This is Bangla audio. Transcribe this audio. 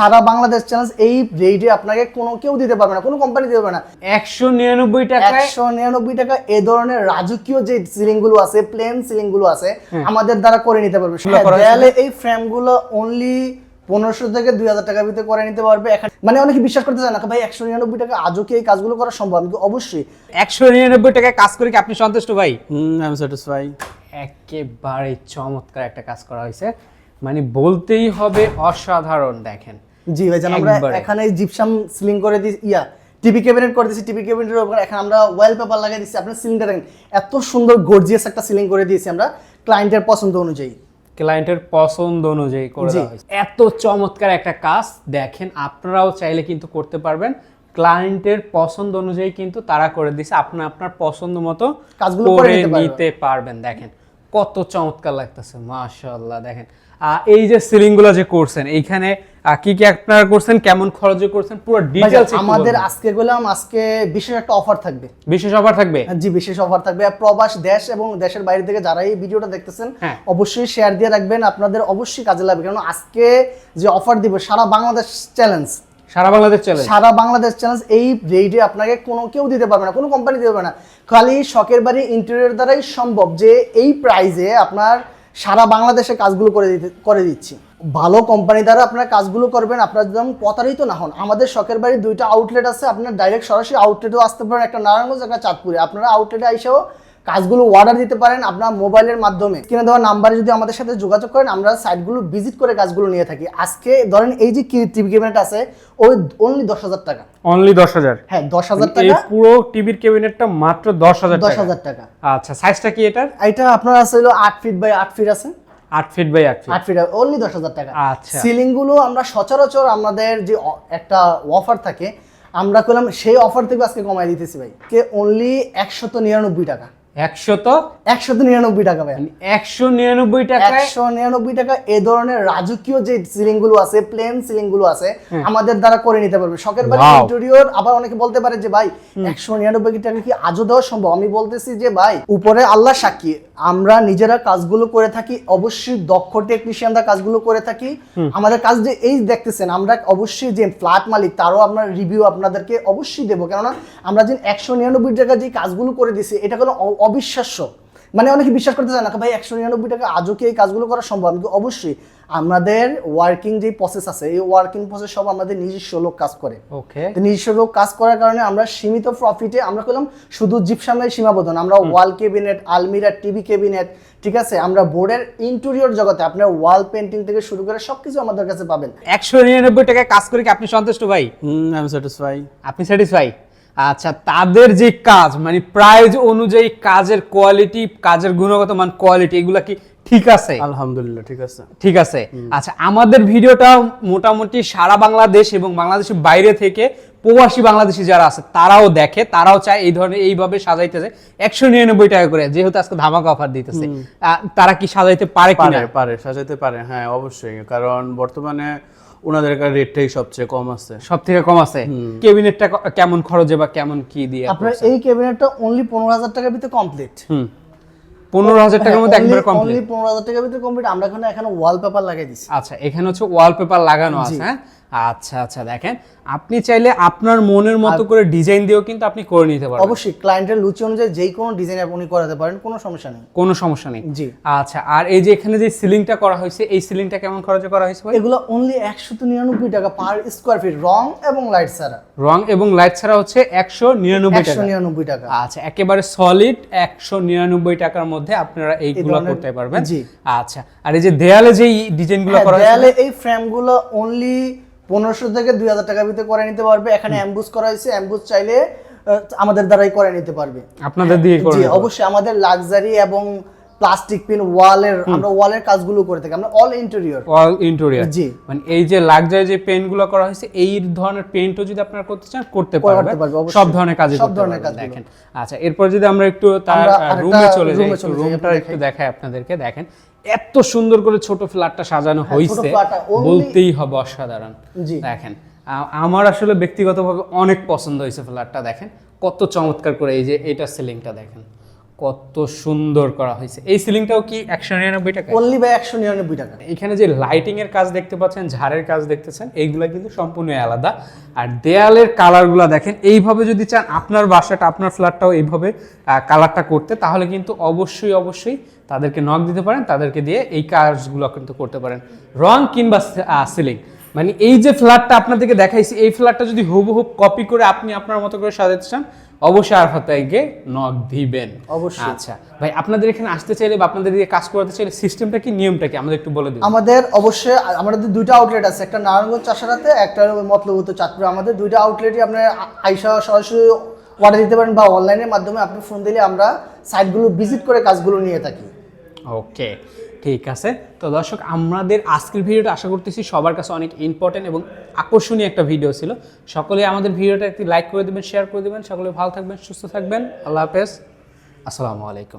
সারা বাংলাদেশ চ্যালেঞ্জ এই রেটে আপনাকে কোনো কেউ দিতে পারবে না কোনো কোম্পানি দিতে পারবে না। একশো নিরানব্বই টাকায় একশো নিরানব্বই টাকা এ ধরনের রাজকীয় যে সিলিংগুলো আছে প্লেন সিলিংগুলো আছে আমাদের দ্বারা করে নিতে পারবে? দেয়ালে এই ফ্রেমগুলো অনলি পনেরোশো থেকে দুই হাজার টাকার ভিতরে করে নিতে পারবে। মানে অনেকে বিশ্বাস করতে চায় না ভাই একশো নিরানব্বই টাকা আজও কি এই কাজগুলো করা সম্ভব? আমি কি অবশ্যই। একশো নিরানব্বই টাকায় কাজ করে কি আপনি সন্তুষ্ট ভাই? এম স্যাটিসফাই একেবারে চমৎকার একটা কাজ করা হয়েছে। মানে বলতেই হবে অসাধারণ দেখেন। জি ভাই জান আমরা এখানে জিপসাম সিলিং করে দিই ইয়া টিভি ক্যাবিনেট করে দিয়েছি টিভি ক্যাবিনেটের উপর এখন আমরা ওয়াল পেপার লাগিয়ে দিচ্ছি। আপনার সিলিংটা দেখেন এত সুন্দর গর্জিয়াস একটা সিলিং করে দিয়েছি আমরা ক্লায়েন্টের পছন্দ অনুযায়ী। ক্লায়েন্টের পছন্দ অনুযায়ী করে দেওয়া হয়েছে। এত চমৎকার একটা কাজ দেখেন আপনারাও চাইলে কিন্তু করতে পারবেন। ক্লায়েন্টের পছন্দ অনুযায়ী কিন্তু তারা করে দিছে আপনি আপনার পছন্দ মতো কাজগুলো করে নিতে পারবেন দেখেন। কত চমৎকার লাগতেছে মাশাআল্লাহ দেখেন। এই যে সিলিংগুলো যে করছেন এইখানে কি কি আপনারা করছেন কেমন খরচে করছেন পুরো ভাই, ডিটেলস আমাদের আজকে গেলাম আজকে বিশেষ একটা অফার থাকবে। বিশেষ অফার থাকবে? জি বিশেষ অফার থাকবে। প্রবাস দেশ এবং দেশের বাইরে থেকে যারা এই ভিডিওটা দেখতেছেন হ্যাঁ। অবশ্যই শেয়ার দিয়ে রাখবেন আপনাদের অবশ্যই কাজে লাগবে। কারণ আজকে যে অফার দিব সারা বাংলাদেশ চ্যালেঞ্জ সারা বাংলাদেশ চলে সারা বাংলাদেশ চ্যালেঞ্জ এই রেটে আপনাকে কোনো কেউ দিতে পারবে না, কোনো কোম্পানি দিতে পারবে না। খালি শখের বাড়ি ইন্টেরিয়র দ্বারাই সম্ভব যে এই প্রাইজে আপনার সারা বাংলাদেশে কাজগুলো করে দিতে, করে দিচ্ছি। ভালো কোম্পানি দ্বারা আপনারা কাজগুলো করবেন, আপনার যেমন প্রতারিত না হন। আমাদের শখের বাড়ির দুইটা আউটলেট আছে, আপনার ডাইরেক্ট সরাসরি আউটলেটেও আসতে পারেন, একটা নারায়ণগঞ্জ, একটা চাঁদপুরে। আপনারা আউটলেটে আইসেও কাজগুলো অর্ডার দিতে পারেন আপনার মোবাইলের মাধ্যমে। কিনে দেওয়া নাম্বারে যদি আমাদের সাথে যোগাযোগ করেন আমরা সাইটগুলো ভিজিট করে কাজগুলো নিয়ে থাকি। আজকে ধরেন এই যে টিভি ক্যাবিনেট আছে ওই অনলি দশ হাজার টাকা। অনলি দশ হাজার? হ্যাঁ দশ হাজার টাকা। পুরো টিভির ক্যাবিনেটটা মাত্র দশ হাজার দশ হাজার টাকা। আচ্ছা সাইজটা কি এটার? এটা আপনার আছে হলো আট ফিট বাই আট ফিট আছে। আট ফিট বাই আট ফিট আট ফিট অনলি দশ হাজার টাকা। আচ্ছা। সিলিংগুলো আমরা সচরাচর আমাদের যে একটা অফার থাকে আমরা করলাম সেই অফার থেকে আজকে কমাই দিতেছি ভাই। কে অনলি একশত নিরানব্বই টাকা। একশত একশত নিরানব্বই টাকা ভাই একশো নিরানব্বই টাকা একশো নিরানব্বই টাকা এ ধরনের রাজকীয় যে সিলিংগুলো আছে প্লেন সিলিংগুলো আছে আমাদের দ্বারা করে নিতে পারবে। শখের বাড়ি. ইন্টেরিয়র আবার অনেকে বলতে পারে যে ভাই একশো নিরানব্বই টাকা কি আজও দেওয়া সম্ভব? আমি বলতেছি যে ভাই উপরে আল্লাহ সাক্ষী আমরা নিজেরা কাজগুলো করে থাকি অবশ্যই দক্ষ টেকনিশিয়ানরা কাজগুলো করে থাকি। আমাদের কাজ যে এই দেখতেছেন আমরা অবশ্যই যে ফ্ল্যাট মালিক তারও আপনার রিভিউ আপনাদেরকে অবশ্যই দেবো। কেননা আমরা যে একশো নিরানব্বই টাকা যে কাজগুলো করে দিছি এটা কোনো অবিশ্বাস্য। মানে অনেকে বিশ্বাস করতে চায় না ভাই একশো নিরানব্বই টাকা আজও কি এই কাজগুলো করা সম্ভব? আমি অবশ্যই। আমাদের ওয়ার্কিং যে প্রসেস আছে এই ওয়ার্কিং প্রসেস সব আমাদের নিজস্ব লোক কাজ করে। ওকে নিজস্ব লোক কাজ করার কারণে আমরা সীমিত প্রফিটে আমরা করলাম শুধু জিপসামের সীমাবদ্ধ না আমরা ওয়াল ক্যাবিনেট আলমিরা টিভি ক্যাবিনেট ঠিক আছে? আমরা বোর্ডের ইন্টেরিয়র জগতে আপনার ওয়াল পেন্টিং থেকে শুরু করে সবকিছু আমাদের কাছে পাবেন। একশো নিরানব্বই টাকায় কাজ করে কি আপনি সন্তুষ্ট ভাই? হুম আই এম স্যাটিসফাই আপনি স্যাটিসফাই আচ্ছা তাদের যে কাজ মানে প্রাইজ অনুযায়ী কাজের কোয়ালিটি কাজের গুণগত মান কোয়ালিটি এগুলা কি ঠিক আছে? আলহামদুলিল্লাহ ঠিক আছে। ঠিক আছে। আচ্ছা আমাদের ভিডিওটা মোটামুটি সারা বাংলাদেশ এবং বাংলাদেশের বাইরে থেকে প্রবাসী বাংলাদেশি যারা আছে তারাও দেখে তারাও চায় এই ধরনের এইভাবে সাজাইতেছে একশো নিরানব্বই টাকা করে যেহেতু আজকে ধামাকা অফার দিতেছে। তারা কি সাজাইতে পারে পারে পারে সাজাতে পারে হ্যাঁ অবশ্যই। কারণ বর্তমানে ওনাদের রেটটাই সবচেয়ে কম আছে। সব থেকে কম আছে। ক্যাবিনেটটা কেমন খরচে বা কেমন কি দিয়ে আপনার এই ক্যাবিনেটটা অনলি পনেরো হাজার টাকার ভিতরে কমপ্লিট হুম। পনেরো হাজার টাকার মধ্যে একবার কমপ্লিট অনলি পনেরো হাজার টাকার ভিতরে কমপ্লিট আমরা এখানে এখানে ওয়ালপেপার লাগিয়ে দিচ্ছি আচ্ছা এখানে হচ্ছে ওয়ালপেপার লাগানো আছে হ্যাঁ? আচ্ছা আচ্ছা দেখেন। আপনি চাইলে আপনার মনের মতো করে ডিজাইন দিয়েও কিন্তু আপনি করে নিতে পারবেন। অবশ্যই ক্লায়েন্টের লুচি অনুযায়ী যেই কোনো ডিজাইন আপনি করাতে পারেন কোনো সমস্যা নেই। কোনো সমস্যা নেই। জি। আচ্ছা আর এই যে এখানে যে সিলিংটা করা হয়েছে এই সিলিংটা কেমন খরচে করা হয়েছে এগুলো অনলি একশো নিরানব্বই টাকা পার স্কোয়ার ফিট রং এবং লাইট ছাড়া। রং এবং লাইট ছাড়া হচ্ছে একশো নিরানব্বই টাকা। নিরানব্বই টাকা। আচ্ছা একেবারে সলিড একশো নিরানব্বই টাকার মধ্যে আপনারা এইগুলো করতে পারবেন। জি। আচ্ছা আর এই যে দেয়ালে যে ডিজাইনগুলো গুলো করা দেয়ালে এই ফ্রেমগুলো অনলি পনেরোশো থেকে দুই হাজার টাকার ভিতরে করে নিতে পারবে। এখানে অ্যাম্বুস করা হয়েছে। অ্যাম্বুস চাইলে আমাদের দ্বারাই করে নিতে পারবে। আপনাদের দিয়ে করে জি অবশ্যই আমাদের লাক্সারি এবং প্লাস্টিক পিন ওয়ালের আমরা ওয়ালের কাজগুলো করে থাকি আমরা অল ইন্টেরিয়র অল ইন্টেরিয়র জি। মানে এই যে লাক্সারি যে পেন্টগুলো করা হয়েছে এই ধরনের পেন্টও যদি আপনারা করতে চান করতে পারবেন। সব ধরনের কাজ সব ধরনের কাজগুলো। দেখেন। আচ্ছা এরপর যদি আমরা একটু তার রুমে চলে যাই রুমটা একটু দেখাই। আপনাদেরকে দেখেন। এত সুন্দর করে ছোট ফ্ল্যাটটা সাজানো হ্যাঁ, হয়েছে only- বলতেই হবে অসাধারণ। জি। দেখেন আমার আসলে ব্যক্তিগতভাবে অনেক পছন্দ হয়েছে ফ্ল্যাটটা দেখেন। কত চমৎকার করে এই যে এটা সিলিংটা দেখেন। কত সুন্দর করা হয়েছে। এই সিলিংটাও কি একশো নিরানব্বই টাকা অনলি বাই একশো নিরানব্বই টাকা। এখানে যে লাইটিং এর কাজ দেখতে পাচ্ছেন ঝাড়ের কাজ দেখতেছেন এইগুলা কিন্তু সম্পূর্ণ আলাদা। আর দেয়ালের কালারগুলো দেখেন এইভাবে যদি চান আপনার বাসাটা আপনার ফ্ল্যাটটাও এইভাবে কালারটা করতে তাহলে কিন্তু অবশ্যই অবশ্যই তাদেরকে নক দিতে পারেন তাদেরকে দিয়ে এই কাজগুলো কিন্তু করতে পারেন। রং কিংবা সিলিং মানে এই যে ফ্ল্যাটটা আপনাদেরকে দেখাইছি এই ফ্ল্যাটটা যদি হুবহু কপি করে আপনি আপনার মতো করে সাজাতে চান অবশ্যই আরফাত ভাইকে নক দিবেন। অবশ্যই। আচ্ছা ভাই আপনাদের এখানে আসতে চাইলে বা আপনাদের দিয়ে কাজ করাতে চাইলে সিস্টেমটা কি নিয়মটা কি? আমাদের একটু বলে দিন। আমাদের অবশ্যই আমাদের দুইটা আউটলেট আছে একটা নারায়ণগঞ্জ চাষারাতে একটা মতলবুত চাঁদপুরে। আমাদের দুইটা আউটলেটই আপনার আইসা সরাসরি অর্ডার দিতে পারেন বা অনলাইনের মাধ্যমে আপনি ফোন দিলে আমরা সাইটগুলো ভিজিট করে কাজগুলো নিয়ে থাকি। ওকে ঠিক আছে? তো দর্শক, আমাদের আজকের ভিডিওটা আশা করতেছি সবার কাছে অনেক ইম্পর্টেন্ট এবং আকর্ষণীয় একটা ভিডিও ছিল। সকলে আমাদের ভিডিওটা একটি লাইক করে দেবেন শেয়ার করে দেবেন। সকলে ভালো থাকবেন, সুস্থ থাকবেন। আল্লাহ হাফেজ। আসসালামু আলাইকুম।